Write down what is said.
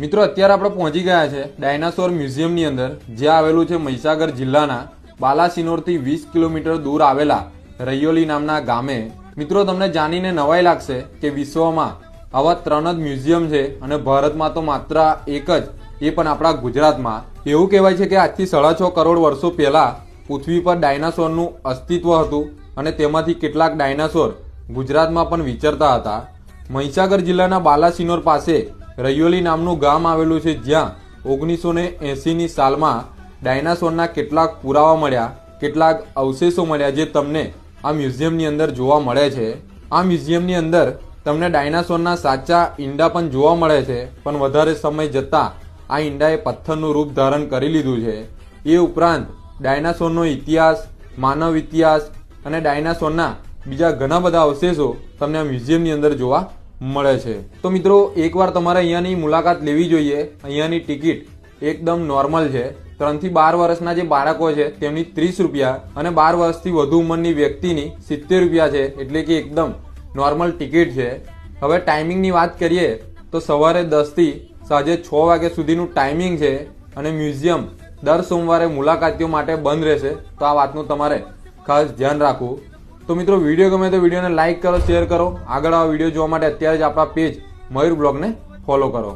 મિત્રો, અત્યારે આપણે પહોંચી ગયા છે ડાયનાસોર મ્યુઝિયમની અંદર જે આવેલું છે મહીસાગર જિલ્લાના બાલાસિનોરથી વીસ કિલોમીટર દૂર આવેલા રૈયોલી નામના ગામે. મિત્રો, તમને જાણીને નવાઈ લાગશે કે વિશ્વમાં આવા ત્રણ જ મ્યુઝિયમ છે અને ભારતમાં તો માત્ર એક જ, એ પણ આપણા ગુજરાતમાં. એવું કહેવાય છે કે આજથી સાડા છ કરોડ વર્ષો પહેલા પૃથ્વી પર ડાયનાસોરનું અસ્તિત્વ હતું અને તેમાંથી કેટલાક ડાયનાસોર ગુજરાતમાં પણ વિચરતા હતા. મહીસાગર જિલ્લાના બાલાસિનોર પાસે રૈયોલી નામનું ગામ આવેલું છે જ્યાં ઓગણીસો ને એંસીની સાલમાં ડાયનાસોરના કેટલાક પુરાવા મળ્યા, કેટલાક અવશેષો મળ્યા જે તમને આ મ્યુઝિયમની અંદર જોવા મળે છે. આ મ્યુઝિયમની અંદર તમને ડાયનાસોરના સાચા ઈંડા પણ જોવા મળે છે, પણ વધારે સમય જતાં આ ઈંડાએ પથ્થરનું રૂપ ધારણ કરી લીધું છે. એ ઉપરાંત ડાયનાસોરનો ઇતિહાસ, માનવ ઇતિહાસ અને ડાયનાસોરના બીજા ઘણા બધા અવશેષો તમને આ મ્યુઝિયમની અંદર જોવા મળે છે. તો મિત્રો, એકવાર તમારે અહીંયાની મુલાકાત લેવી જોઈએ. અહીંયાની ટિકિટ એકદમ નોર્મલ છે. ત્રણથી બાર વર્ષના જે બાળકો છે, તેમની ત્રીસ રૂપિયા અને બાર વર્ષથી વધુ ઉંમરની વ્યક્તિની સિત્તેર રૂપિયા છે. એટલે કે એકદમ નોર્મલ ટિકિટ છે. હવે ટાઈમિંગની વાત કરીએ, તો સવારે દસથી સાંજે છ વાગ્યા સુધીનું ટાઈમિંગ છે અને મ્યુઝિયમ દર સોમવારે મુલાકાતીઓ માટે બંધ રહેશે. તો આ વાતનું તમારે ખાસ ધ્યાન રાખવું. તો મિત્રો વીડિયો ગમે તો વિડીયોને લાઇક કરો શેર કરો. આગળ આવા વીડિયો જોવા માટે અત્યારે જ આપણા પેજ મયુર બ્લોગને ફોલો કરો.